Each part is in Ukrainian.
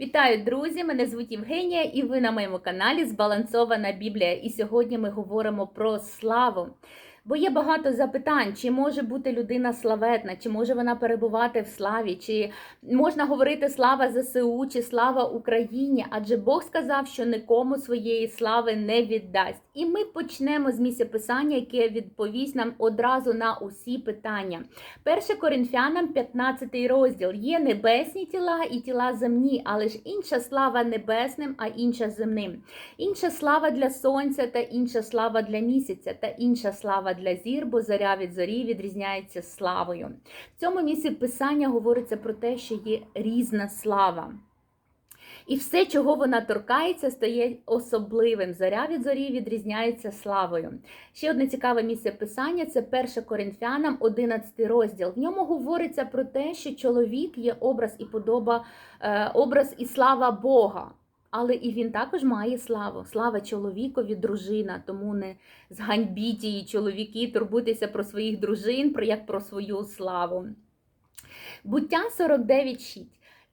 Вітаю, друзі! Мене звуть Євгенія, і ви на моєму каналі Збалансована Біблія. І сьогодні ми говоримо про славу. Бо є багато запитань, чи може бути людина славетна, чи може вона перебувати в славі, чи можна говорити слава ЗСУ, чи слава Україні, адже Бог сказав, що нікому своєї слави не віддасть. І ми почнемо з місця писання, яке відповість нам одразу на усі питання. 1 Коринфянам, 15 розділ. Є небесні тіла і тіла земні, але ж інша слава небесним, а інша земним. Інша слава для сонця, та інша слава для місяця, та інша слава для зір, бо зоря від зорі відрізняється славою. В цьому місці писання говориться про те, що є різна слава. І все, чого вона торкається, стає особливим. Зоря від зорі відрізняється славою. Ще одне цікаве місце писання це 1 Коринфянам, 11 розділ. В ньому говориться про те, що чоловік є образ і подоба, е, образ і слава Бога. Але і він також має славу. Слава чоловікові, дружина. Тому не зганьбіть її чоловіки, турбуйтеся про своїх дружин, про як про свою славу. Буття 49.6.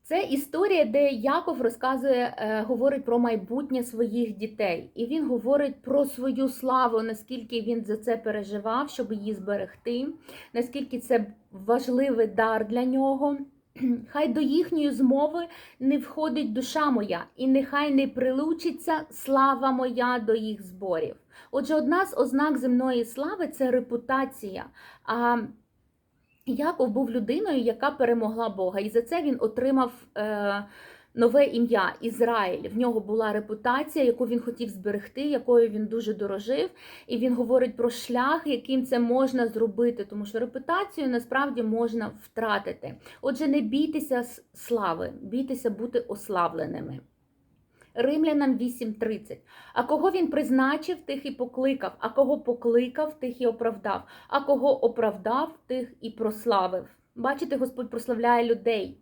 Це історія, де Яков розказує, е, говорить про майбутнє своїх дітей, і він говорить про свою славу, наскільки він за це переживав, щоб її зберегти, наскільки це важливий дар для нього. Хай до їхньої змови не входить душа моя, і нехай не прилучиться слава моя до їх зборів. Отже, одна з ознак земної слави це репутація. А Яков був людиною, яка перемогла Бога, і за це він отримав е, нове ім'я Ізраїль. В нього була репутація, яку він хотів зберегти, якою він дуже дорожив. І він говорить про шлях, яким це можна зробити, тому що репутацію насправді можна втратити. Отже, не бійтеся слави, бійтеся бути ославленими. Римлянам 8:30. А кого він призначив, тих і покликав, а кого покликав, тих і оправдав, а кого оправдав, тих і прославив. Бачите, Господь прославляє людей.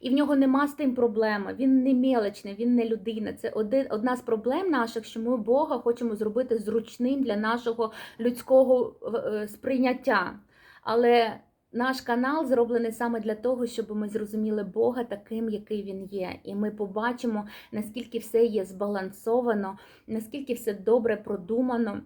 І в нього нема з тим проблеми. Він не мелочний, він не людина. Це один, одна з проблем наших, що ми Бога хочемо зробити зручним для нашого людського е, сприйняття. Але наш канал зроблений саме для того, щоб ми зрозуміли Бога таким, який він є. І ми побачимо, наскільки все є збалансовано, наскільки все добре продумано.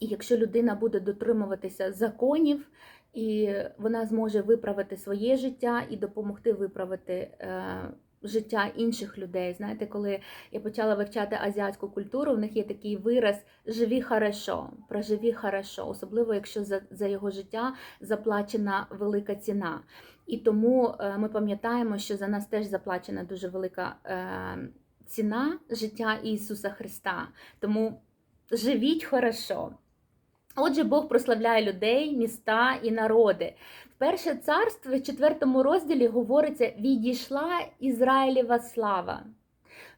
І якщо людина буде дотримуватися законів, і вона зможе виправити своє життя і допомогти виправити е, життя інших людей. Знаєте, коли я почала вивчати азіатську культуру, в них є такий вираз живі хорошо, проживі хорошо, особливо якщо за, за його життя заплачена велика ціна. І тому е, ми пам'ятаємо, що за нас теж заплачена дуже велика е, ціна життя Ісуса Христа. Тому живіть хорошо. Отже, Бог прославляє людей, міста і народи. В перше царство в четвертому розділі говориться: відійшла Ізраїлєва слава.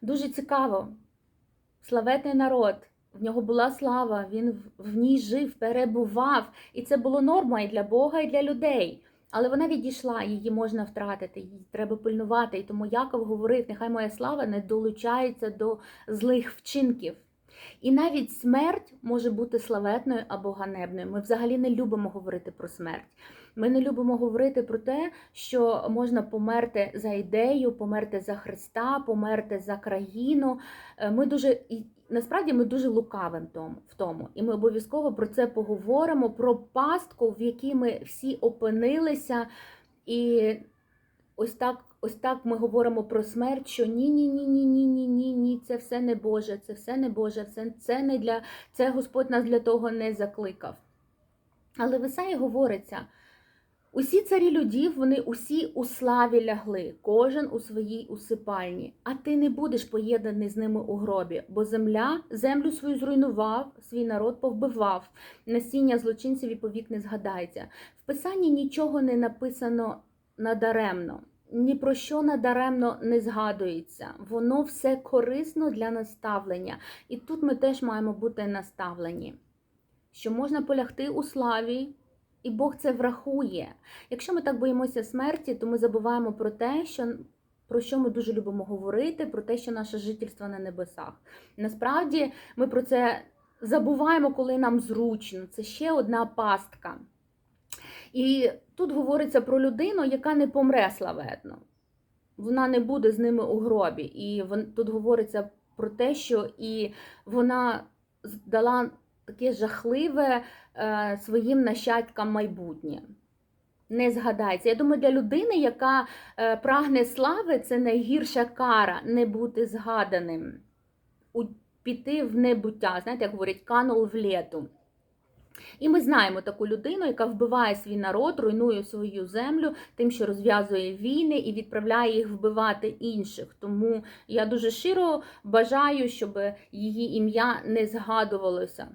Дуже цікаво. Славетний народ. В нього була слава, він в ній жив, перебував. І це було норма і для Бога, і для людей. Але вона відійшла, її можна втратити, її треба пильнувати. І тому Яков говорив: нехай моя слава не долучається до злих вчинків. І навіть смерть може бути славетною або ганебною. Ми взагалі не любимо говорити про смерть. Ми не любимо говорити про те, що можна померти за ідею, померти за Христа, померти за країну. Ми дуже насправді ми дуже лукавим в тому. І ми обов'язково про це поговоримо: про пастку, в якій ми всі опинилися. І ось так. Ось так ми говоримо про смерть, що ні, ні, ні, ні, ні, ні, ні, ні, це все не Боже, це все не Боже, це, це не для це Господь нас для того не закликав. Але в Ісаї говориться: усі царі людів, вони усі у славі лягли, кожен у своїй усипальні, а ти не будеш поєднаний з ними у гробі, бо земля землю свою зруйнував, свій народ повбивав, насіння злочинців і повік не згадається. В Писанні нічого не написано надаремно ні про що надаремно не згадується. Воно все корисно для наставлення. І тут ми теж маємо бути наставлені, що можна полягти у славі, і Бог це врахує. Якщо ми так боїмося смерті, то ми забуваємо про те, що. Про що ми дуже любимо говорити, про те, що наше жительство на небесах. Насправді ми про це забуваємо, коли нам зручно. Це ще одна пастка. І тут говориться про людину, яка не помре славетно. вона не буде з ними у гробі. І тут говориться про те, що і вона дала таке жахливе е, своїм нащадкам майбутнє. Не згадається. Я думаю, для людини, яка е, прагне слави, це найгірша кара не бути згаданим, піти в небуття. Знаєте, як говорять, канул в лету. І ми знаємо таку людину, яка вбиває свій народ, руйнує свою землю, тим, що розв'язує війни і відправляє їх вбивати інших. Тому я дуже щиро бажаю, щоб її ім'я не згадувалося.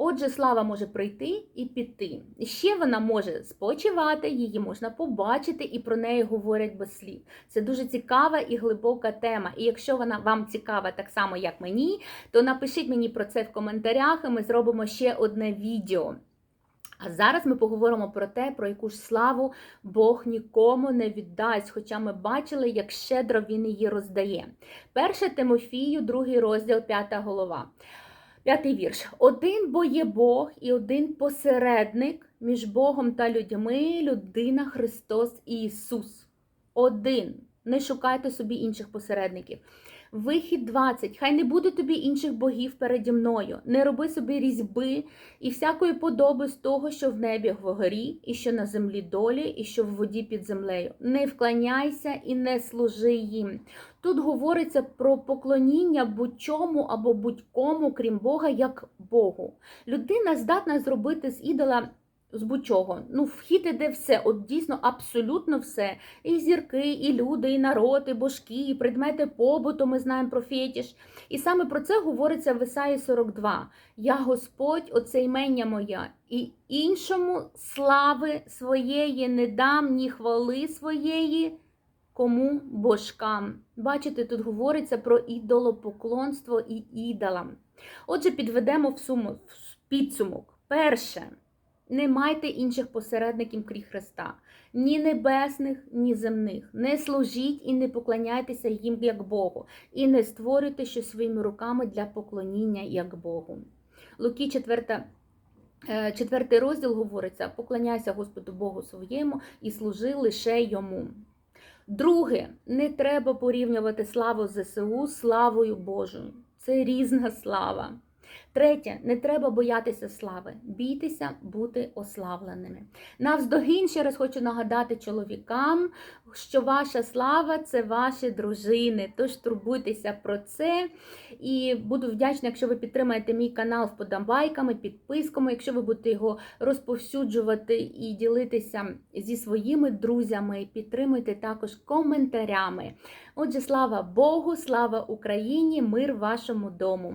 Отже, слава може прийти і піти. Ще вона може спочивати, її можна побачити, і про неї говорять без слів. Це дуже цікава і глибока тема. І якщо вона вам цікава так само, як мені, то напишіть мені про це в коментарях, і ми зробимо ще одне відео. А зараз ми поговоримо про те, про яку ж славу Бог нікому не віддасть, хоча ми бачили, як щедро він її роздає. Перше Тимофію, другий розділ, п'ята голова. П'ятий вірш. Один бо є Бог і один посередник між Богом та людьми, людина Христос Ісус. Один. Не шукайте собі інших посередників. Вихід 20. Хай не буде тобі інших богів переді мною. Не роби собі різьби і всякої подоби з того, що в небі вгорі, і що на землі долі, і що в воді під землею. Не вклоняйся і не служи їм. Тут говориться про поклоніння будь-чому або будь-кому, крім Бога, як Богу. Людина здатна зробити з ідола з будь-чого. Ну, вхід іде все, от дійсно абсолютно все. І зірки, і люди, і народ, і божки, і предмети побуту, ми знаємо про фетіш. І саме про це говориться в Ісаї 42. Я Господь, оце імення моя, і іншому слави своєї не дам, ні хвали своєї. Кому божкам. Бачите, тут говориться про ідолопоклонство і ідолам. Отже, підведемо в суму в підсумок. Перше. Не майте інших посередників крім Христа, ні небесних, ні земних. Не служіть і не поклоняйтеся їм як Богу, і не створюйте щось своїми руками для поклоніння як Богу. Луки 4, е, четвертий розділ говориться: поклоняйся Господу Богу своєму і служи лише йому. Друге, не треба порівнювати славу ЗСУ з славою Божою. Це різна слава. Третє, не треба боятися слави, бійтеся бути ославленими. Навздогін ще раз хочу нагадати чоловікам, що ваша слава це ваші дружини. Тож турбуйтеся про це. І буду вдячна, якщо ви підтримаєте мій канал вподобайками, підписками, якщо ви будете його розповсюджувати і ділитися зі своїми друзями, підтримуйте також коментарями. Отже, слава Богу, слава Україні, мир вашому дому!